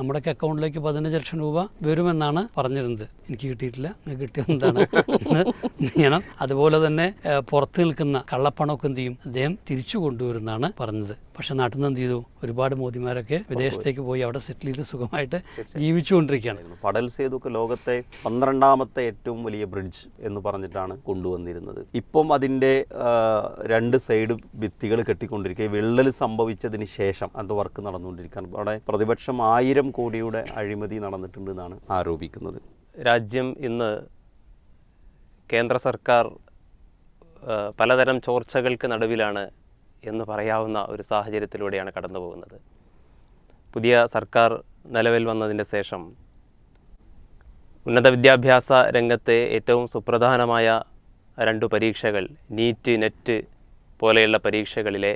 നമ്മുടെയൊക്കെ അക്കൗണ്ടിലേക്ക് പതിനഞ്ച് ലക്ഷം രൂപ വരുമെന്നാണ് പറഞ്ഞിരുന്നത്. എനിക്ക് കിട്ടിയിട്ടില്ല. എന്ന് ചെയ്യണം അതുപോലെ തന്നെ പുറത്ത് നിൽക്കുന്ന കള്ളപ്പണമൊക്കെ എന്ത് ചെയ്യും? അദ്ദേഹം തിരിച്ചു കൊണ്ടുവരുമെന്നാണ് പറഞ്ഞത്. പക്ഷെ നാട്ടിൽ നിന്ന് എന്ത് ചെയ്തു? ഒരുപാട് മോദിമാരൊക്കെ വിദേശത്തേക്ക് പോയി അവിടെ സെറ്റിൽ ചെയ്ത് സുഖമായിട്ട് ജീവിച്ചുകൊണ്ടിരിക്കുകയാണ്. പടൽ സേതുക്ക് ലോകത്തെ പന്ത്രണ്ടാമത്തെ ഏറ്റവും വലിയ ബ്രിഡ്ജ് എന്ന് പറഞ്ഞിട്ടാണ് കൊണ്ടുവന്നിരുന്നത്. ഇപ്പം അതിന്റെ രണ്ട് സൈഡ് ഭിത്തികൾ കെട്ടിക്കൊണ്ടിരിക്കുക. വിള്ളൽ സംഭവിച്ചതിന് ശേഷം അത് വർക്ക് നടന്നുകൊണ്ടിരിക്കുകയാണ്. അവിടെ പ്രതിപക്ഷം ആയിരം കോടിയുടെ അഴിമതി നടന്നിട്ടുണ്ട് എന്നാണ് ആരോപിക്കുന്നത്. രാജ്യം ഇന്ന് കേന്ദ്ര സർക്കാർ പലതരം ചോർച്ചകൾക്ക് നടുവിലാണ് എന്ന് പറയാവുന്ന ഒരു സാഹചര്യത്തിലൂടെയാണ് കടന്നു പോകുന്നത് പുതിയ സർക്കാർ നിലവിൽ വന്നതിന്റെ ശേഷം ഉന്നത വിദ്യാഭ്യാസ രംഗത്തെ ഏറ്റവും സുപ്രധാനമായ രണ്ടു പരീക്ഷകൾ നീറ്റ് നെറ്റ് പോലെയുള്ള പരീക്ഷകളിലെ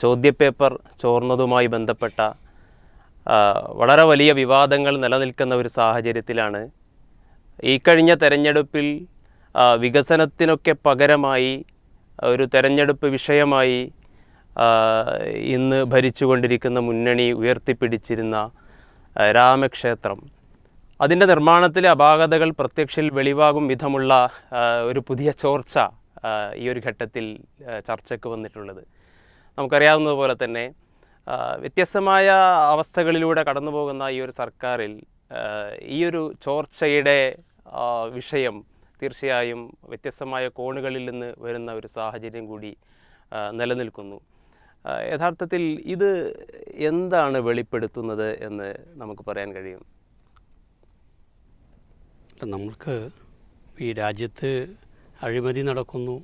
ചോദ്യപേപ്പർ ചോർന്നതുമായി ബന്ധപ്പെട്ട വളരെ വലിയ വിവാദങ്ങൾ നിലനിൽക്കുന്ന ഒരു സാഹചര്യത്തിലാണ് ഈ കഴിഞ്ഞ തെരഞ്ഞെടുപ്പിൽ വികസനത്തിനൊക്കെ പകരമായി ഒരു തെരഞ്ഞെടുപ്പ് വിഷയമായി ഇന്ന് ഭരിച്ചുകൊണ്ടിരിക്കുന്ന മുന്നണി ഉയർത്തിപ്പിടിച്ചിരുന്ന രാമക്ഷേത്രം. അതിന്റെ നിർമ്മാണത്തിലെ അപാകതകൾ പ്രത്യക്ഷത്തിൽ വെളിവാകും വിധമുള്ള ഒരു പുതിയ ചോർച്ച ഈ ഒരു ഘട്ടത്തിൽ ചർച്ചയ്ക്ക് വന്നിട്ടുള്ളത്. നമുക്കറിയാവുന്നതുപോലെ തന്നെ വ്യത്യസ്തമായ അവസ്ഥകളിലൂടെ കടന്നു പോകുന്ന ഈ ഒരു സർക്കാരിൽ ഈ ഒരു ചോർച്ചയുടെ വിഷയം തീർച്ചയായും വ്യത്യസ്തമായ കോണുകളിൽ നിന്ന് വരുന്ന ഒരു സാഹചര്യം കൂടി നിലനിൽക്കുന്നു. യഥാർത്ഥത്തിൽ ഇത് എന്താണ് വെളിപ്പെടുത്തുന്നത് എന്ന് നമുക്ക് പറയാൻ കഴിയും? നമ്മൾക്ക് ഈ രാജ്യത്ത് അഴിമതി നടക്കുന്നു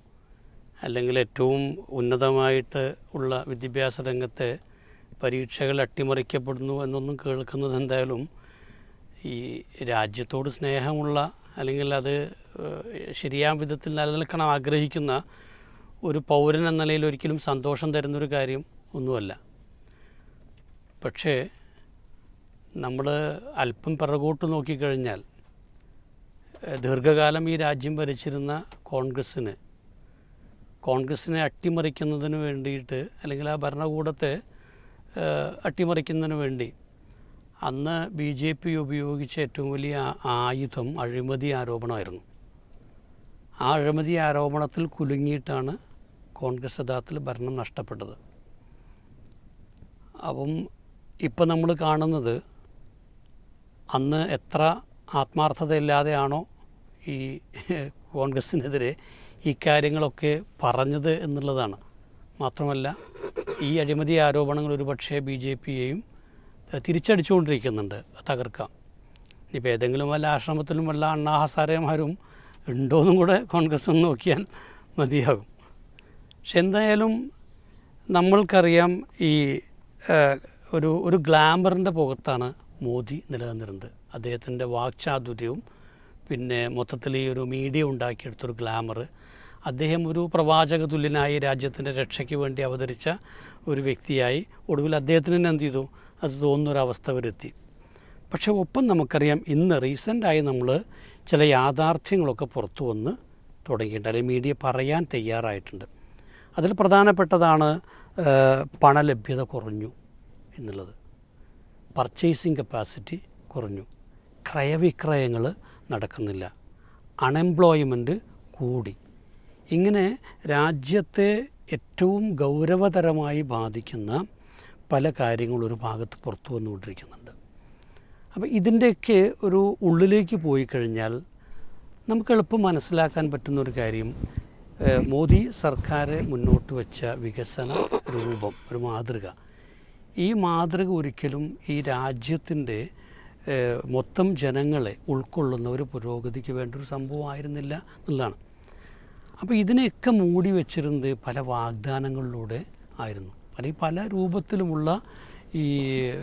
അല്ലെങ്കിൽ ഏറ്റവും ഉന്നതമായിട്ട് ഉള്ള വിദ്യാഭ്യാസ രംഗത്തെ പരീക്ഷകൾ അട്ടിമറിക്കപ്പെടുന്നു എന്നൊന്നും കേൾക്കുന്നത് എന്തായാലും ഈ രാജ്യത്തോട് സ്നേഹമുള്ള അല്ലെങ്കിൽ അത് ശരിയായ വിധത്തിൽ നിലനിൽക്കണം ആഗ്രഹിക്കുന്ന ഒരു പൗരൻ എന്ന നിലയിൽ ഒരിക്കലും സന്തോഷം തരുന്നൊരു കാര്യം ഒന്നുമല്ല. പക്ഷേ നമ്മൾ അല്പം പിറകോട്ട് നോക്കിക്കഴിഞ്ഞാൽ ദീർഘകാലം ഈ രാജ്യം ഭരിച്ചിരുന്ന കോൺഗ്രസ്സിന് കോൺഗ്രസ്സിനെ അട്ടിമറിക്കുന്നതിന് വേണ്ടിയിട്ട് അല്ലെങ്കിൽ ആ ഭരണകൂടത്തെ അട്ടിമറിക്കുന്നതിന് വേണ്ടി അന്ന് ബി ജെ പി ഉപയോഗിച്ച ഏറ്റവും വലിയ ആയുധം അഴിമതി ആരോപണമായിരുന്നു. ആ അഴിമതി ആരോപണത്തിൽ കുലുങ്ങിയിട്ടാണ് കോൺഗ്രസ് യഥാർത്ഥത്തിൽ ഭരണം നഷ്ടപ്പെട്ടത്. അപ്പം ഇപ്പം നമ്മൾ കാണുന്നത് അന്ന് എത്ര ആത്മാർത്ഥതയില്ലാതെയാണോ ഈ കോൺഗ്രസ്സിനെതിരെ ഈ കാര്യങ്ങളൊക്കെ പറഞ്ഞത് എന്നുള്ളതാണ്. മാത്രമല്ല ഈ അഴിമതി ആരോപണങ്ങൾ ഒരുപക്ഷേ ബി ജെ പിയെയും തിരിച്ചടിച്ചുകൊണ്ടിരിക്കുന്നുണ്ട് തകർക്കാം ഇനിയിപ്പോൾ ഏതെങ്കിലും വല്ല ആശ്രമത്തിലും വല്ല അണ്ണാ ഹസാരമാരും ഉണ്ടോയെന്നും കൂടെ കോൺഗ്രസ് ഒന്ന് നോക്കിയാൽ മതിയാകും. പക്ഷെ എന്തായാലും നമ്മൾക്കറിയാം ഈ ഒരു ഒരു ഗ്ലാമറിന്റെ പുറത്താണ് മോദി നിലനിന്നിരുന്നത്. അദ്ദേഹത്തിന്റെ വാക്ചാതുര്യവും പിന്നെ മൊത്തത്തിൽ ഈ ഒരു മീഡിയ ഉണ്ടാക്കിയെടുത്തൊരു ഗ്ലാമർ അദ്ദേഹം ഒരു പ്രവാചക തുല്യനായി രാജ്യത്തിന്റെ രക്ഷയ്ക്ക് വേണ്ടി അവതരിച്ച ഒരു വ്യക്തിയായി ഒടുവിൽ അദ്ദേഹത്തിന് എന്ത് ചെയ്തു? അത് തോന്നുന്നൊരവസ്ഥ വരുത്തി. പക്ഷെ ഒപ്പം നമുക്കറിയാം ഇന്ന് റീസെന്റായി നമ്മൾ ചില യാഥാർത്ഥ്യങ്ങളൊക്കെ പുറത്തു വന്ന് തുടങ്ങിയിട്ടുണ്ട്. അല്ലെങ്കിൽ മീഡിയ പറയാൻ തയ്യാറായിട്ടുണ്ട്. അതിൽ പ്രധാനപ്പെട്ടതാണ് പണലഭ്യത കുറഞ്ഞു എന്നുള്ളത്. പർച്ചേസിങ് കപ്പാസിറ്റി കുറഞ്ഞു. ക്രയവിക്രയങ്ങൾ നടക്കുന്നില്ല. അൺഎംപ്ലോയ്മെന്റ് കൂടി. ഇങ്ങനെ രാജ്യത്തെ ഏറ്റവും ഗൗരവതരമായി ബാധിക്കുന്ന പല കാര്യങ്ങളും ഒരു ഭാഗത്ത് പുറത്തു വന്നുകൊണ്ടിരിക്കുന്നുണ്ട്. അപ്പോൾ ഇതിന്റെയൊക്കെ ഒരു ഉള്ളിലേക്ക് പോയി കഴിഞ്ഞാൽ നമുക്ക് എളുപ്പം മനസ്സിലാക്കാൻ പറ്റുന്ന ഒരു കാര്യം മോദി സർക്കാർ മുന്നോട്ട് വെച്ച വികസന രൂപം ഒരു മാതൃക. ഈ മാതൃക ഒരിക്കലും ഈ രാജ്യത്തിന്റെ മൊത്തം ജനങ്ങളെ ഉൾക്കൊള്ളുന്ന ഒരു പുരോഗതിക്ക് വേണ്ട ഒരു സംഭവമായിരുന്നില്ല എന്നുള്ളതാണ്. അപ്പോൾ ഇതിനെയൊക്കെ മൂടി വെച്ചിരുന്നത് പല വാഗ്ദാനങ്ങളിലൂടെ ആയിരുന്നു. അല്ലെങ്കിൽ പല രൂപത്തിലുമുള്ള ഈ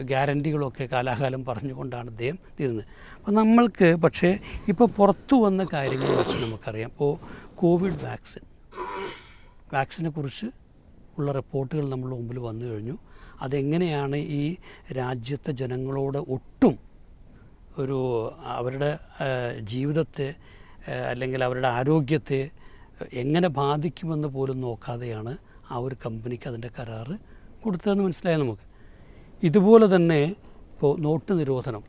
ഗ്യാരണ്ടികളൊക്കെ കാലാകാലം പറഞ്ഞുകൊണ്ടാണ് അദ്ദേഹം തീരുന്നത്. അപ്പോൾ നമ്മൾക്ക് പക്ഷേ ഇപ്പോൾ പുറത്തു വന്ന കാര്യങ്ങൾ വെച്ച് നമുക്കറിയാം. ഇപ്പോൾ കോവിഡ് വാക്സിൻ. വാക്സിനെ കുറിച്ച് ഉള്ള റിപ്പോർട്ടുകൾ നമ്മുടെ മുമ്പിൽ വന്നു കഴിഞ്ഞു. അതെങ്ങനെയാണ് ഈ രാജ്യത്തെ ജനങ്ങളോട് ഒട്ടും ഒരു അവരുടെ ജീവിതത്തെ അല്ലെങ്കിൽ അവരുടെ ആരോഗ്യത്തെ എങ്ങനെ ബാധിക്കുമെന്ന് പോലും നോക്കാതെയാണ് ആ ഒരു കമ്പനിക്ക് അതിന്റെ കരാറ് കൊടുത്തതെന്ന് മനസ്സിലായി നമുക്ക്? ഇതുപോലെ തന്നെ ഇപ്പോൾ നോട്ട് നിരോധനം.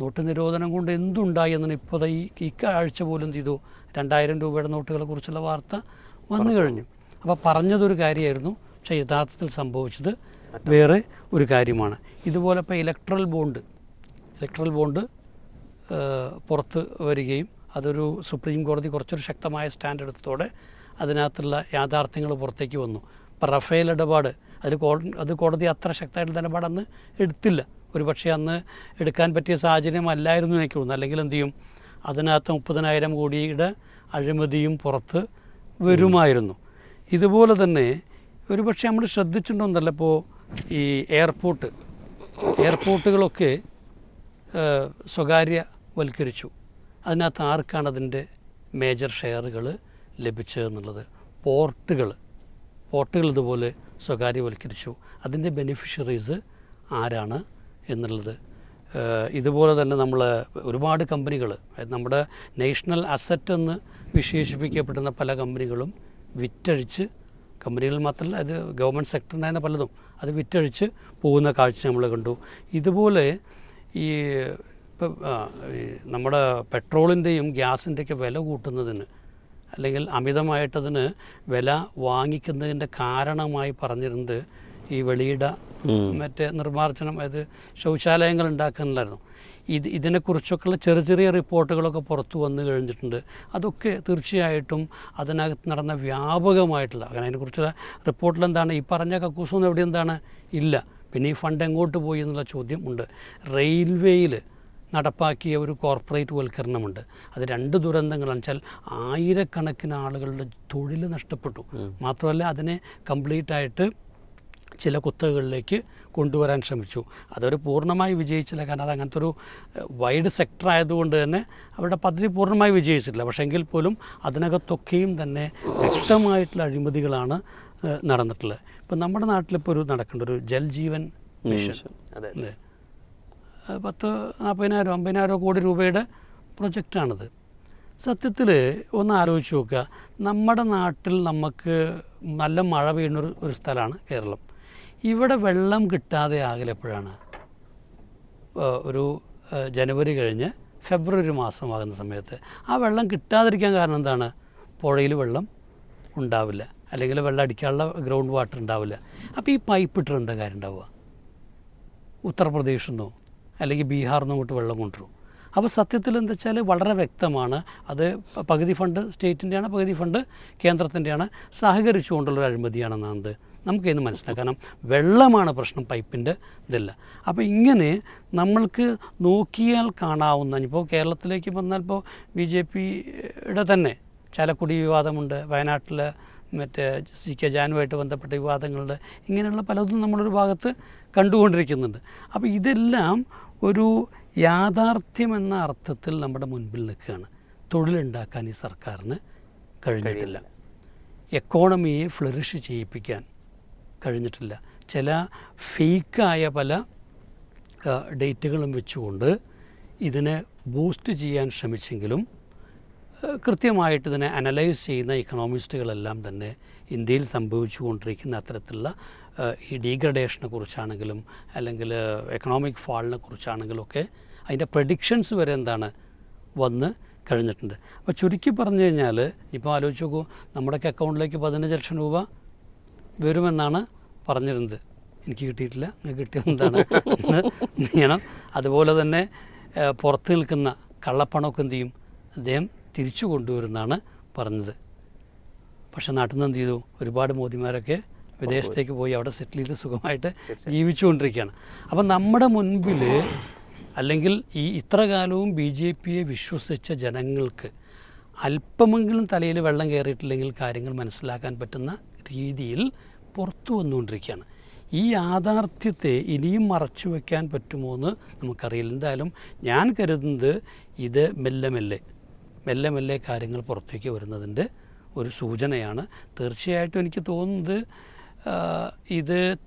നോട്ട് നിരോധനം കൊണ്ട് എന്തുണ്ടായി എന്നാണ് ഇപ്പോൾ ഈ ഈ ആഴ്ച പോലും ചെയ്തു. രണ്ടായിരം രൂപയുടെ നോട്ടുകളെ കുറിച്ചുള്ള വാർത്ത വന്നു കഴിഞ്ഞു. അപ്പോൾ പറഞ്ഞതൊരു കാര്യമായിരുന്നു. പക്ഷേ യഥാർത്ഥത്തിൽ സംഭവിച്ചത് വേറെ ഒരു കാര്യമാണ്. ഇതുപോലെ ഇപ്പോൾ ഇലക്ട്രൽ ബോണ്ട് ഇലക്ട്രൽ ബോണ്ട് പുറത്ത് വരികയും അതൊരു സുപ്രീം കോടതി കുറച്ചൊരു ശക്തമായ സ്റ്റാൻഡ് എടുത്തതോടെ അതിനകത്തുള്ള യാഥാർത്ഥ്യങ്ങൾ പുറത്തേക്ക് വന്നു. ഇപ്പോൾ റഫേൽ ഇടപാട് അതിൽ അത് കോടതി അത്ര ശക്തമായിട്ടുള്ള നിലപാട് അന്ന് എടുത്തില്ല. ഒരു പക്ഷേ അന്ന് എടുക്കാൻ പറ്റിയ സാഹചര്യമല്ലായിരുന്നു എനിക്ക് തോന്നുന്നു. അല്ലെങ്കിൽ എന്ത് ചെയ്യും? അതിനകത്ത് മുപ്പതിനായിരം കോടിയുടെ അഴിമതിയും പുറത്ത് വരുമായിരുന്നു. ഇതുപോലെ തന്നെ ഒരു പക്ഷേ നമ്മൾ ശ്രദ്ധിച്ചിട്ടുണ്ടെന്നല്ല ഇപ്പോൾ ഈ എയർപോർട്ട് എയർപോർട്ടുകളൊക്കെ സ്വകാര്യവൽക്കരിച്ചു. അതിനകത്ത് ആർക്കാണ് അതിന്റെ മേജർ ഷെയറുകൾ ലഭിച്ചതെന്നുള്ളത് പോർട്ടുകൾ പോർട്ടുകൾ ഇതുപോലെ സ്വകാര്യവൽക്കരിച്ചു. അതിന്റെ ബെനിഫിഷ്യറീസ് ആരാണ് എന്നുള്ളത്. ഇതുപോലെ തന്നെ നമ്മൾ ഒരുപാട് കമ്പനികൾ നമ്മുടെ നാഷണൽ അസറ്റ് എന്ന് വിശേഷിപ്പിക്കപ്പെടുന്ന പല കമ്പനികളും വിറ്റഴിച്ച് കമ്പനികൾ മാത്രമല്ല അത് ഗവൺമെന്റ് സെക്ടറിനായിരുന്ന പലതും അത് വിറ്റഴിച്ച് പോകുന്ന കാഴ്ച നമ്മൾ കണ്ടു. ഇതുപോലെ ഈ ഇപ്പം നമ്മുടെ പെട്രോളിന്റെയും ഗ്യാസിന്റെയൊക്കെ വില കൂട്ടുന്നതിന് അല്ലെങ്കിൽ അമിതമായിട്ടതിന് വില വാങ്ങിക്കുന്നതിന്റെ കാരണമായി പറഞ്ഞിരുന്നത് ഈ വെളിയിട മറ്റേ നിർമ്മാർജനം അതായത് ശൗചാലയങ്ങൾ ഉണ്ടാക്കുന്നില്ലായിരുന്നു ഇത് ഇതിനെക്കുറിച്ചൊക്കെയുള്ള ചെറിയ ചെറിയ റിപ്പോർട്ടുകളൊക്കെ പുറത്തു വന്നു കഴിഞ്ഞിട്ടുണ്ട്. അതൊക്കെ തീർച്ചയായിട്ടും അതിനകത്ത് നടന്ന വ്യാപകമായിട്ടുള്ള അങ്ങനെ അതിനെക്കുറിച്ചുള്ള റിപ്പോർട്ടിൽ എന്താണ്? ഈ പറഞ്ഞ കക്കൂസൊന്നും എവിടെ എന്താണ്? ഇല്ല. പിന്നെ ഈ ഫണ്ട് എങ്ങോട്ട് പോയി എന്നുള്ള ചോദ്യം ഉണ്ട്. റെയിൽവേയിൽ നടപ്പാക്കിയ ഒരു കോർപ്പറേറ്റ് വൽക്കരണമുണ്ട്. അത് രണ്ട് ദുരന്തങ്ങളാണ്. വെച്ചാൽ ആയിരക്കണക്കിന് ആളുകളുടെ തൊഴിൽ നഷ്ടപ്പെട്ടു. മാത്രമല്ല അതിനെ കംപ്ലീറ്റ് ആയിട്ട് ചില കുത്തകളിലേക്ക് കൊണ്ടുവരാൻ ശ്രമിച്ചു. അതൊരു പൂർണമായി വിജയിച്ചില്ല. കാരണം അത് അങ്ങനത്തെ ഒരു വൈഡ് സെക്ടർ ആയതുകൊണ്ട് തന്നെ അവരുടെ പദ്ധതി പൂർണമായി വിജയിച്ചിട്ടില്ല. പക്ഷേ എങ്കിൽ പോലും അതിനകത്തൊക്കെയും തന്നെ വ്യക്തമായിട്ടുള്ള അഴിമതികളാണ് നടന്നിട്ടുള്ളത്. ഇപ്പം നമ്മുടെ നാട്ടിലിപ്പോൾ ഒരു നടക്കേണ്ട ഒരു ജൽജീവൻ മിഷൻ. അത് പത്ത് നാൽപ്പതിനായിരം അമ്പതിനായിരം കോടി രൂപയുടെ പ്രൊജക്റ്റാണിത്. സത്യത്തിൽ ഒന്ന് ആലോചിച്ച് നോക്കുക. നമ്മുടെ നാട്ടിൽ നമുക്ക് നല്ല മഴ പെയ്യുന്നൊരു ഒരു സ്ഥലമാണ് കേരളം. ഇവിടെ വെള്ളം കിട്ടാതെ ആകലെപ്പോഴാണ്? ഒരു ജനുവരി കഴിഞ്ഞ് ഫെബ്രുവരി മാസമാകുന്ന സമയത്ത്. ആ വെള്ളം കിട്ടാതിരിക്കാൻ കാരണം എന്താണ്? പുഴയിൽ വെള്ളം ഉണ്ടാവില്ല. അല്ലെങ്കിൽ വെള്ളം അടിക്കാനുള്ള ഗ്രൗണ്ട് വാട്ടർ ഉണ്ടാവില്ല. അപ്പോൾ ഈ പൈപ്പ് ഇട്ടിട്ട് എന്താ കാര്യം ഉണ്ടാവുക? ഉത്തർപ്രദേശിൽ നിന്നോ അല്ലെങ്കിൽ ബീഹാറിൽ വെള്ളം കൊണ്ടുവരും. അപ്പോൾ സത്യത്തിൽ എന്താ വെച്ചാൽ വളരെ വ്യക്തമാണ്. അത് പകുതി ഫണ്ട് സ്റ്റേറ്റിന്റെയാണ് പകുതി ഫണ്ട് കേന്ദ്രത്തിന്റെയാണ്. സഹകരിച്ചുകൊണ്ടുള്ളൊരു അഴിമതിയാണെന്നത് നമുക്ക് ഇന്ന് മനസ്സിലാക്കാം. കാരണം വെള്ളമാണ് പ്രശ്നം പൈപ്പിന്റെ ഇതല്ല. അപ്പോൾ ഇങ്ങനെ നമ്മൾക്ക് നോക്കിയാൽ കാണാവുന്ന ഇപ്പോൾ കേരളത്തിലേക്ക് വന്നാൽ ഇപ്പോൾ ബി ജെ പിയുടെ തന്നെ ചാലക്കുടി വിവാദമുണ്ട് വയനാട്ടിൽ മറ്റേ സി കെ ജാനുമായിട്ട് ബന്ധപ്പെട്ട വിവാദങ്ങളുണ്ട്. ഇങ്ങനെയുള്ള പലതും നമ്മളൊരു ഭാഗത്ത് കണ്ടുകൊണ്ടിരിക്കുന്നുണ്ട്. അപ്പോൾ ഇതെല്ലാം ഒരു യാഥാർത്ഥ്യം എന്ന അർത്ഥത്തിൽ നമ്മുടെ മുൻപിൽ നിൽക്കുകയാണ്. തൊഴിലുണ്ടാക്കാൻ ഈ സർക്കാരിന് കഴിഞ്ഞിട്ടില്ല. എക്കോണമിയെ ഫ്ലറിഷ് ചെയ്യിപ്പിക്കാൻ കഴിഞ്ഞിട്ടില്ല. ചില ഫേക്കായ പല ഡേറ്റുകളും വെച്ചുകൊണ്ട് ഇതിനെ ബൂസ്റ്റ് ചെയ്യാൻ ശ്രമിച്ചെങ്കിലും കൃത്യമായിട്ട് ഇതിനെ അനലൈസ് ചെയ്യുന്ന ഇക്കണോമിസ്റ്റുകളെല്ലാം തന്നെ ഇന്ത്യയിൽ സംഭവിച്ചുകൊണ്ടിരിക്കുന്ന അത്തരത്തിലുള്ള ഈ ഡീഗ്രഡേഷനെ കുറിച്ചാണെങ്കിലും അല്ലെങ്കിൽ എക്കണോമിക് ഫാളിനെ കുറിച്ചാണെങ്കിലും ഒക്കെ അതിന്റെ പ്രഡിക്ഷൻസ് വരെ എന്താണ് വന്ന് കഴിഞ്ഞിട്ടുണ്ട്. അപ്പോൾ ചുരുക്കി പറഞ്ഞു കഴിഞ്ഞാൽ ഇപ്പോൾ ആലോചിച്ച് നോക്കൂ നമ്മുടെയൊക്കെ അക്കൗണ്ടിലേക്ക് പതിനഞ്ച് ലക്ഷം രൂപ വരുമെന്നാണ് പറഞ്ഞിരുന്നത്. എനിക്ക് കിട്ടിയിട്ടില്ല. കിട്ടിയതെന്താണ്? ചെയ്യണം അതുപോലെ തന്നെ പുറത്ത് നിൽക്കുന്ന കള്ളപ്പണമൊക്കെ എന്ത് ചെയ്യും? അദ്ദേഹം തിരിച്ചു കൊണ്ടുവരുമെന്നാണ് പറഞ്ഞത്. പക്ഷേ നാട്ടിൽ നിന്ന് എന്ത് ചെയ്തു? ഒരുപാട് മോദിമാരൊക്കെ വിദേശത്തേക്ക് പോയി അവിടെ സെറ്റിൽ ചെയ്ത് സുഖമായിട്ട് ജീവിച്ചുകൊണ്ടിരിക്കുകയാണ്. അപ്പം നമ്മുടെ മുൻപിൽ അല്ലെങ്കിൽ ഈ ഇത്ര കാലവും ബി ജെ പിയെ വിശ്വസിച്ച ജനങ്ങൾക്ക് അല്പമെങ്കിലും തലയിൽ വെള്ളം കയറിയിട്ടില്ലെങ്കിൽ കാര്യങ്ങൾ മനസ്സിലാക്കാൻ പറ്റുന്ന രീതിയിൽ പുറത്തു വന്നുകൊണ്ടിരിക്കുകയാണ്. ഈ യാഥാർത്ഥ്യത്തെ ഇനിയും മറച്ചു വയ്ക്കാൻ പറ്റുമോ എന്ന് നമുക്കറിയില്ല. എന്തായാലും ഞാൻ കരുതുന്നത് ഇത് മെല്ലെ മെല്ലെ മെല്ലെ മെല്ലെ കാര്യങ്ങൾ പുറത്തേക്ക് വരുന്നതിന്റെ ഒരു സൂചനയാണ്. തീർച്ചയായിട്ടും എനിക്ക് തോന്നുന്നത് ഇത്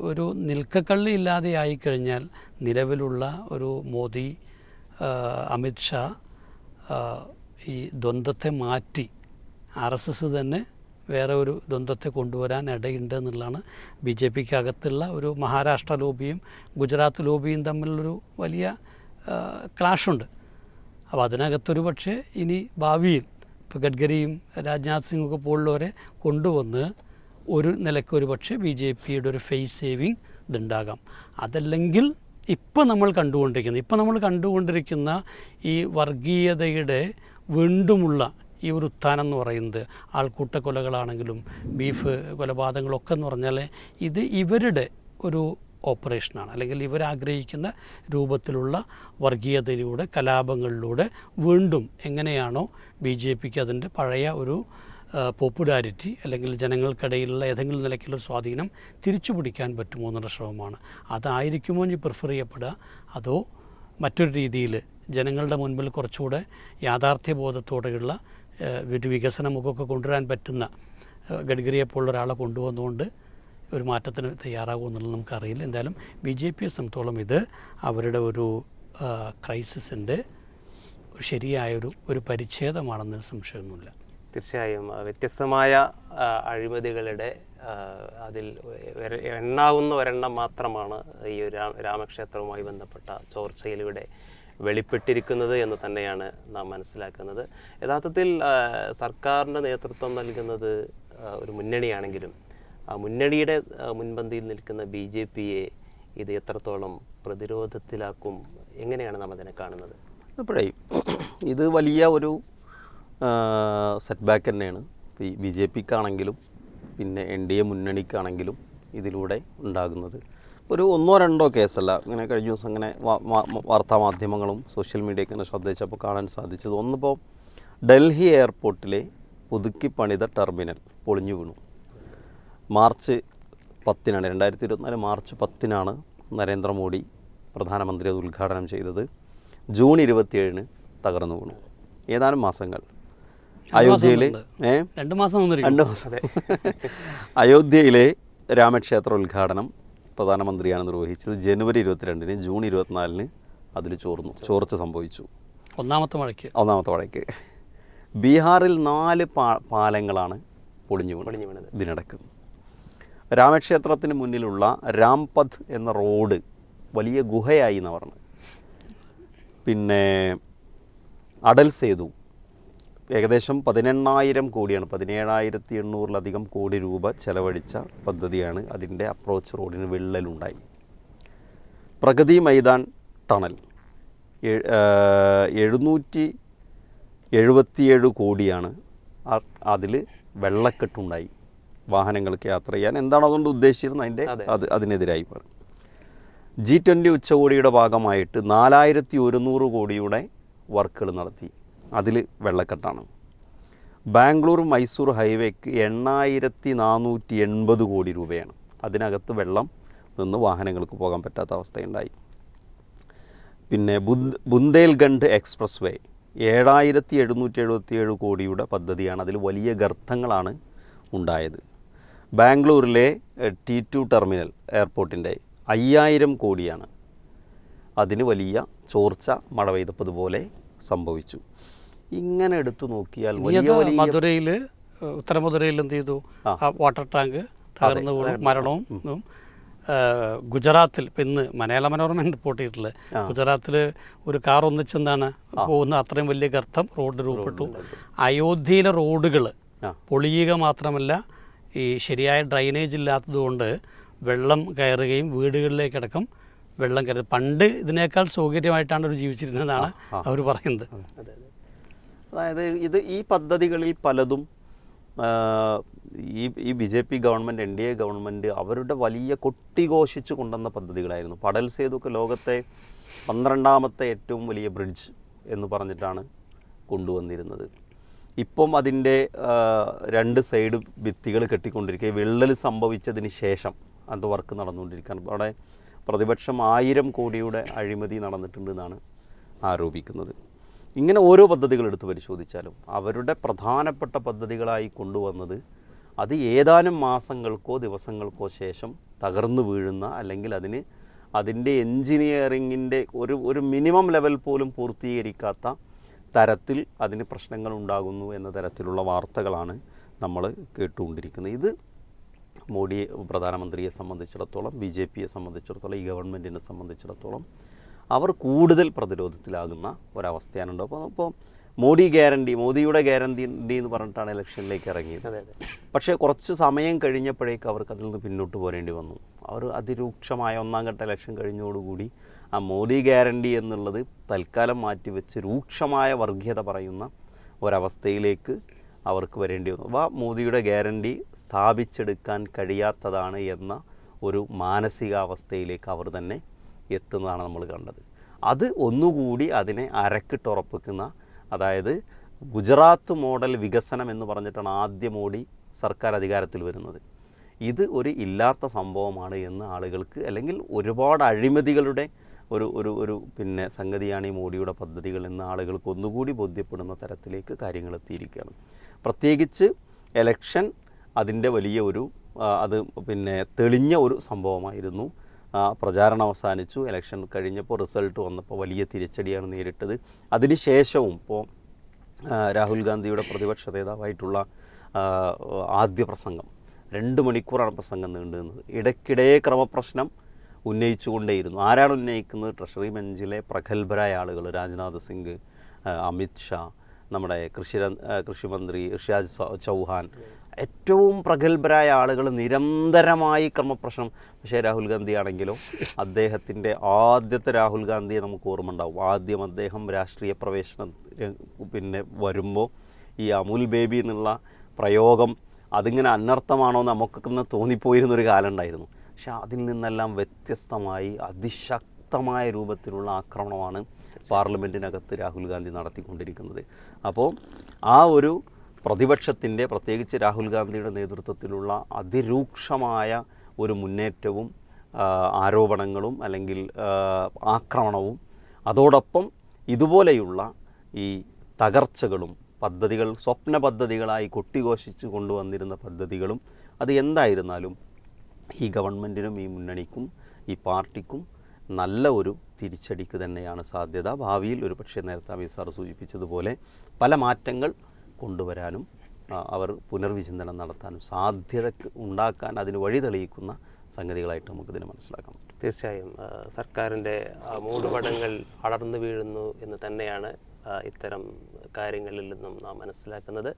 ഒരു നിൽക്കക്കള്ളി ഇല്ലാതെ ആയിക്കഴിഞ്ഞാൽ നിലവിലുള്ള ഒരു മോദി അമിത്ഷാ ഈ ദ്വന്ദ്ത്തെ മാറ്റി ആർ എസ് എസ് തന്നെ വേറെ ഒരു ദ്വന്ദ്വത്തെ കൊണ്ടുവരാൻ ഇടയുണ്ട് എന്നുള്ളതാണ് ബി ജെ പിക്ക് അകത്തുള്ള ഒരു മഹാരാഷ്ട്ര ലോബിയും ഗുജറാത്ത് ലോബിയും തമ്മിലുള്ളൊരു വലിയ ക്ലാഷുണ്ട്. അപ്പോൾ അതിനകത്തൊരു പക്ഷേ ഇനി ഭാവിയിൽ ഇപ്പോൾ ഗഡ്കരിയും രാജ്നാഥ് സിംഗ് ഒക്കെ പോലുള്ളവരെ കൊണ്ടുവന്ന് ഒരു നിലയ്ക്ക് ഒരു പക്ഷേ ബി ജെ പിയുടെ ഒരു ഫേസ് സേവിങ് ഇതുണ്ടാകാം. അതല്ലെങ്കിൽ ഇപ്പം നമ്മൾ കണ്ടുകൊണ്ടിരിക്കുന്ന ഇപ്പം നമ്മൾ കണ്ടുകൊണ്ടിരിക്കുന്ന ഈ വർഗീയതയുടെ വീണ്ടുമുള്ള ഈ ഒരു ഉത്ഥാനം എന്ന് പറയുന്നത് ആൾക്കൂട്ട കൊലകളാണെങ്കിലും ബീഫ് കൊലപാതകങ്ങളൊക്കെ എന്ന് പറഞ്ഞാൽ ഇത് ഇവരുടെ ഒരു ഓപ്പറേഷനാണ് അല്ലെങ്കിൽ ഇവരാഗ്രഹിക്കുന്ന രൂപത്തിലുള്ള വർഗീയതയിലൂടെ കലാപങ്ങളിലൂടെ വീണ്ടും എങ്ങനെയാണോ ബി ജെ പിക്ക് അതിന്റെ പഴയ ഒരു പോപ്പുലാരിറ്റി അല്ലെങ്കിൽ ജനങ്ങൾക്കിടയിലുള്ള ഏതെങ്കിലും നിലയ്ക്കുള്ള സ്വാധീനം തിരിച്ചു പിടിക്കാൻ പറ്റുമോ എന്നുള്ള ശ്രമമാണ്. അതായിരിക്കുമോ ഇനി പ്രിഫർ ചെയ്യപ്പെടുക? അതോ മറ്റൊരു രീതിയിൽ ജനങ്ങളുടെ മുൻപിൽ കുറച്ചുകൂടെ യാഥാർത്ഥ്യബോധത്തോടെയുള്ള ഒരു വികസനമുഖമൊക്കെ കൊണ്ടുവരാൻ പറ്റുന്ന ഗഡ്കരിയെ പോലുള്ള ഒരാളെ കൊണ്ടുവന്നുകൊണ്ട് ഒരു മാറ്റത്തിന് തയ്യാറാകും എന്നുള്ളത് നമുക്കറിയില്ല. എന്തായാലും ബി ജെ പിയെ സംബന്ധിച്ചോളം ഇത് അവരുടെ ഒരു ക്രൈസിസിന്റെ ശരിയായൊരു ഒരു പരിച്ഛേദമാണെന്നൊരു സംശയമൊന്നുമില്ല. തീർച്ചയായും വ്യത്യസ്തമായ അഴിമതികളുടെ അതിൽ എണ്ണാവുന്ന ഒരെണ്ണം മാത്രമാണ് ഈ രാമക്ഷേത്രവുമായി ബന്ധപ്പെട്ട ചോർച്ചയിലൂടെ വെളിപ്പെട്ടിരിക്കുന്നത് എന്ന് തന്നെയാണ് നാം മനസ്സിലാക്കുന്നത്. യഥാർത്ഥത്തിൽ സർക്കാരിന്റെ നേതൃത്വം നൽകുന്നത് ഒരു മുന്നണിയാണെങ്കിലും ആ മുന്നണിയുടെ മുൻപന്തിയിൽ നിൽക്കുന്ന ബി ജെ പിയെ ഇത് എത്രത്തോളം പ്രതിരോധത്തിലാക്കും എങ്ങനെയാണ് നാം അതിനെ കാണുന്നത്? അപ്പോഴേ ഇത് വലിയ ഒരു സെറ്റ് ബാക്ക് തന്നെയാണ്. ഇപ്പോൾ ഈ ബി ജെ പിക്കാണെങ്കിലും പിന്നെ എൻ ഡി എ മുന്നണിക്കാണെങ്കിലും ഇതിലൂടെ ഉണ്ടാകുന്നത്. ഒരു ഒന്നോ രണ്ടോ കേസല്ല. ഇങ്ങനെ കഴിഞ്ഞ ദിവസം ഇങ്ങനെ വാ- വാ- വാർത്താ മാധ്യമങ്ങളും സോഷ്യൽ മീഡിയയൊക്കെ ഇങ്ങനെ ശ്രദ്ധിച്ചപ്പോൾ കാണാൻ സാധിച്ചത്. ഒന്നിപ്പോൾ ഡൽഹി എയർപോർട്ടിലെ പുതുക്കി പണിത ടെർമിനൽ പൊളിഞ്ഞു വീണു. മാർച്ച് പത്തിനാണ് രണ്ടായിരത്തി ഇരുപത്തിനാല് മാർച്ച് പത്തിനാണ് നരേന്ദ്രമോദി പ്രധാനമന്ത്രി അത് ഉദ്ഘാടനം ചെയ്തത്. ജൂൺ ഇരുപത്തിയേഴിന് തകർന്നു വീണു. ഏതാനും മാസങ്ങൾ. അയോധ്യയിൽ ഏ? രണ്ട് മാസം രണ്ട് മാസം അയോധ്യയിലെ രാമക്ഷേത്ര ഉദ്ഘാടനം പ്രധാനമന്ത്രിയാണ് നിർവഹിച്ചത്. ജനുവരി ഇരുപത്തിരണ്ടിന് ജൂൺ ഇരുപത്തിനാലിന് അതിൽ ചോർന്നു ചോർച്ച സംഭവിച്ചു. ഒന്നാമത്തെ മഴയ്ക്ക്. ഒന്നാമത്തെ മഴയ്ക്ക്. ബീഹാറിൽ നാല് പാ പാലങ്ങളാണ് പൊളിഞ്ഞു വീണത് പൊളിഞ്ഞു വീണത്. ഇതിനിടക്ക്. രാമക്ഷേത്രത്തിന് മുന്നിലുള്ള രാംപഥ് എന്ന റോഡ് വലിയ ഗുഹയായി എന്ന് പറഞ്ഞു പിന്നെ അടൽ സേതു ഏകദേശം പതിനെണ്ണായിരം കോടിയാണ്. പതിനേഴായിരത്തി എണ്ണൂറിലധികം കോടി രൂപ ചെലവഴിച്ച പദ്ധതിയാണ് അതിന്റെ അപ്രോച്ച് റോഡിന് വിള്ളലുണ്ടായി. പ്രഗതി മൈതാൻ ടണൽ. എഴുന്നൂറ്റി എഴുപത്തിയേഴ് കോടിയാണ് അതിൽ വെള്ളക്കെട്ടുണ്ടായി. വാഹനങ്ങൾക്ക് യാത്ര ചെയ്യാൻ. എന്താണ് അതുകൊണ്ട് ഉദ്ദേശിച്ചിരുന്നത്? അതിന്റെ അതെ. അത് അതിനെതിരായി പറഞ്ഞു ജി ട്വന്റി ഉച്ചകോടിയുടെ ഭാഗമായിട്ട് നാലായിരത്തി ഒരുന്നൂറ് കോടിയുടെ വർക്കുകൾ നടത്തി. അതിൽ വെള്ളക്കെട്ടാണ്. ബാംഗ്ലൂർ മൈസൂർ ഹൈവേക്ക് എണ്ണായിരത്തി നാനൂറ്റി എൺപത് കോടി രൂപയാണ്. അതിനകത്ത് വെള്ളം നിന്ന് വാഹനങ്ങൾക്ക് പോകാൻ പറ്റാത്ത അവസ്ഥയുണ്ടായി. പിന്നെ ബുന്ദ് ബുന്ദേൽഖണ്ഡ് എക്സ്പ്രസ് വേ ഏഴായിരത്തി എഴുന്നൂറ്റി എഴുപത്തി ഏഴ് കോടിയുടെ പദ്ധതിയാണ്. അതിൽ വലിയ ഗർത്തങ്ങളാണ് ഉണ്ടായത്. ബാംഗ്ലൂരിലെ ടി ടു ടെർമിനൽ എയർപോർട്ടിന്റെ അയ്യായിരം കോടിയാണ്. അതിന് വലിയ ചോർച്ച മഴ പെയ്തപ്പതുപോലെ സംഭവിച്ചു. ഇങ്ങനെ എടുത്തു നോക്കിയാൽ വലിയ വലിയ മധുരയിൽ ഉത്തരമധുരയിൽ ഉത്തര എന്ത് ചെയ്തു. ആ. വാട്ടർ ടാങ്ക് തകർന്നു മരണവും ഗുജറാത്തിൽ ഇപ്പം ഇന്ന് മലയാള മനോരമ റിപ്പോർട്ട് ചെയ്തിട്ടുള്ളത് ഗുജറാത്തിൽ ഒരു കാർ ഒന്നിച്ചെന്താണ് പോകുന്ന അത്രയും വലിയ ഗർത്തം റോഡ് രൂപപ്പെട്ടു അയോധ്യയിലെ റോഡുകൾ. പൊളിയുക മാത്രമല്ല ഈ ശരിയായ ഡ്രൈനേജ് ഇല്ലാത്തതുകൊണ്ട് വെള്ളം കയറുകയും വീടുകളിലേക്കടക്കം വെള്ളം കയറി. പണ്ട് ഇതിനേക്കാൾ സൗകര്യമായിട്ടാണ് അവർ ജീവിച്ചിരുന്നതെന്നാണ് അവർ പറയുന്നത്. അതായത് ഇത് ഈ പദ്ധതികളിൽ പലതും ഈ ഈ B J P government N D A government അവരുടെ വലിയ കൊട്ടിഘോഷിച്ച് കൊണ്ടുവന്ന പദ്ധതികളായിരുന്നു. പടൽ സേതുക്ക് ലോകത്തെ പന്ത്രണ്ടാമത്തെ ഏറ്റവും വലിയ ബ്രിഡ്ജ് എന്ന് പറഞ്ഞിട്ടാണ് കൊണ്ടുവന്നിരുന്നത്. ഇപ്പം അതിന്റെ രണ്ട് സൈഡ് ഭിത്തികൾ കെട്ടിക്കൊണ്ടിരിക്കുക. വിള്ളൽ സംഭവിച്ചതിന് ശേഷം അത് വർക്ക് നടന്നുകൊണ്ടിരിക്കുകയാണ്. അവിടെ പ്രതിപക്ഷം ആയിരം കോടിയുടെ അഴിമതി നടന്നിട്ടുണ്ടെന്നാണ് ആരോപിക്കുന്നത്. ഇങ്ങനെ ഓരോ പദ്ധതികൾ എടുത്ത് പരിശോധിച്ചാലും അവരുടെ പ്രധാനപ്പെട്ട പദ്ധതികളായി കൊണ്ടുവന്നത് അത് ഏതാനും മാസങ്ങൾക്കോ ദിവസങ്ങൾക്കോ ശേഷം തകർന്നു വീഴുന്ന അല്ലെങ്കിൽ അതിന് അതിന്റെ എൻജിനീയറിങ്ങിന്റെ ഒരു ഒരു മിനിമം ലെവൽ പോലും പൂർത്തീകരിക്കാത്ത തരത്തിൽ അതിന് പ്രശ്നങ്ങൾ ഉണ്ടാകുന്നു എന്ന തരത്തിലുള്ള വാർത്തകളാണ് നമ്മൾ കേട്ടുകൊണ്ടിരിക്കുന്നത്. ഇത് മോഡി പ്രധാനമന്ത്രിയെ സംബന്ധിച്ചിടത്തോളം ബി ജെ പിയെ സംബന്ധിച്ചിടത്തോളം ഈ ഗവൺമെന്റിനെ സംബന്ധിച്ചിടത്തോളം അവർ കൂടുതൽ പ്രതിരോധത്തിലാകുന്ന ഒരവസ്ഥയാണ് ഉണ്ടാവും അപ്പോൾ അപ്പോൾ മോഡി ഗ്യാരണ്ടി മോദിയുടെ ഗ്യാരണ്ടി എന്ന് പറഞ്ഞിട്ടാണ് ഇലക്ഷനിലേക്ക് ഇറങ്ങിയത്. പക്ഷേ കുറച്ച് സമയം കഴിഞ്ഞപ്പോഴേക്ക് അവർക്ക് അതിൽ നിന്ന് പിന്നോട്ട് പോരേണ്ടി വന്നു. അവർ അതിരൂക്ഷമായ ഒന്നാം ഘട്ട ഇലക്ഷൻ കഴിഞ്ഞോടുകൂടി ആ മോദി ഗ്യാരണ്ടി എന്നുള്ളത് തൽക്കാലം മാറ്റിവെച്ച് രൂക്ഷമായ വർഗീയത പറയുന്ന ഒരവസ്ഥയിലേക്ക് അവർക്ക് വരേണ്ടി വന്നു. അപ്പോൾ മോദിയുടെ ഗ്യാരണ്ടി സ്ഥാപിച്ചെടുക്കാൻ കഴിയാത്തതാണ് എന്ന ഒരു മാനസികാവസ്ഥയിലേക്ക് അവർ തന്നെ എത്തുന്നതാണ് നമ്മൾ കണ്ടത്. അത് ഒന്നുകൂടി അതിനെ അരക്കിട്ടുറപ്പിക്കുന്ന അതായത് ഗുജറാത്ത് മോഡൽ വികസനം എന്ന് പറഞ്ഞിട്ടാണ് ആദ്യം മോഡി സർക്കാർ അധികാരത്തിൽ വരുന്നത്. ഇത് ഒരു ഇല്ലാത്ത സംഭവമാണ് എന്ന് ആളുകൾക്ക് അല്ലെങ്കിൽ ഒരുപാട് അഴിമതികളുടെ ഒരു ഒരു ഒരു പിന്നെ സംഗതിയാണ് ഈ മോഡിയുടെ പദ്ധതികൾ എന്ന് ആളുകൾക്ക് ഒന്നുകൂടി ബോധ്യപ്പെടുന്ന തരത്തിലേക്ക് കാര്യങ്ങൾ എത്തിയിരിക്കുകയാണ്. പ്രത്യേകിച്ച് എലക്ഷൻ അതിന്റെ വലിയ ഒരു അത് പിന്നെ തെളിഞ്ഞ ഒരു സംഭവമായിരുന്നു. പ്രചാരണം അവസാനിച്ചു. ഇലക്ഷൻ കഴിഞ്ഞപ്പോൾ റിസൾട്ട് വന്നപ്പോൾ വലിയ തിരിച്ചടിയാണ് നേരിട്ടത്. അതിനുശേഷവും ഇപ്പോൾ രാഹുൽ ഗാന്ധിയുടെ പ്രതിപക്ഷ നേതാവായിട്ടുള്ള ആദ്യ പ്രസംഗം രണ്ട് മണിക്കൂറാണ് പ്രസംഗം നീണ്ടു നിന്നത് ഇടയ്ക്കിടെ ക്രമപ്രശ്നം ഉന്നയിച്ചുകൊണ്ടേയിരുന്നു. ആരാണ് ഉന്നയിക്കുന്നത്? ട്രഷറി ബെഞ്ചിലെ പ്രഗത്ഭരായ ആളുകൾ രാജ്നാഥ് സിംഗ് അമിത് ഷാ നമ്മുടെ കൃഷി കൃഷിമന്ത്രി ഋഷിരാജ് ചൗഹാൻ ഏറ്റവും പ്രഗത്ഭരായ ആളുകൾ നിരന്തരമായി ക്രമപ്രശ്നം പക്ഷേ രാഹുൽ ഗാന്ധി ആണെങ്കിലും അദ്ദേഹത്തിന്റെ ആദ്യത്തെ രാഹുൽ ഗാന്ധിയെ നമുക്ക് ഓർമ്മ ഉണ്ടാവും ആദ്യം അദ്ദേഹം രാഷ്ട്രീയ പ്രവേശനം പിന്നെ വരുമ്പോൾ ഈ അമുൽ ബേബി എന്നുള്ള പ്രയോഗം അതിങ്ങനെ അനർത്ഥമാണോ നമുക്കൊന്ന് തോന്നിപ്പോയിരുന്നൊരു കാലം ഉണ്ടായിരുന്നു പക്ഷെ അതിൽ നിന്നെല്ലാം വ്യത്യസ്തമായി അതിശക്തമായ രൂപത്തിലുള്ള ആക്രമണമാണ് പാർലമെന്റിനകത്ത് രാഹുൽ ഗാന്ധി നടത്തിക്കൊണ്ടിരിക്കുന്നത്. അപ്പോൾ ആ ഒരു പ്രതിപക്ഷത്തിന്റെ പ്രത്യേകിച്ച് രാഹുൽ ഗാന്ധിയുടെ നേതൃത്വത്തിലുള്ള അതിരൂക്ഷമായ ഒരു മുന്നേറ്റവും ആരോപണങ്ങളും അല്ലെങ്കിൽ ആക്രമണവും അതോടൊപ്പം ഇതുപോലെയുള്ള ഈ തകർച്ചകളും പദ്ധതികൾ സ്വപ്ന പദ്ധതികളായി കൊട്ടിഘോഷിച്ച് കൊണ്ടുവന്നിരുന്ന പദ്ധതികളും അത് എന്തായിരുന്നാലും ഈ ഗവൺമെന്റിനും ഈ മുന്നണിക്കും ഈ പാർട്ടിക്കും നല്ല ഒരു തിരിച്ചടിക്ക് തന്നെയാണ് സാധ്യത. ഭാവിയിൽ ഒരു പക്ഷേ നേരത്തെ അമിത് സാർ സൂചിപ്പിച്ചതുപോലെ പല മാറ്റങ്ങൾ കൊണ്ടുവരാനും അവർ പുനർവിചിന്തനം നടത്താനും സാധ്യത ഉണ്ടാക്കാൻ അതിന് വഴി തെളിയിക്കുന്ന സംഗതികളായിട്ട് നമുക്കിതിനെ മനസ്സിലാക്കാം തീർച്ചയായും സർക്കാരിന്റെ മൂടുപടങ്ങൾ അടർന്നു വീഴുന്നു എന്ന് തന്നെയാണ് ഇത്തരം കാര്യങ്ങളിൽ നിന്നും നാം മനസ്സിലാക്കുന്നത്.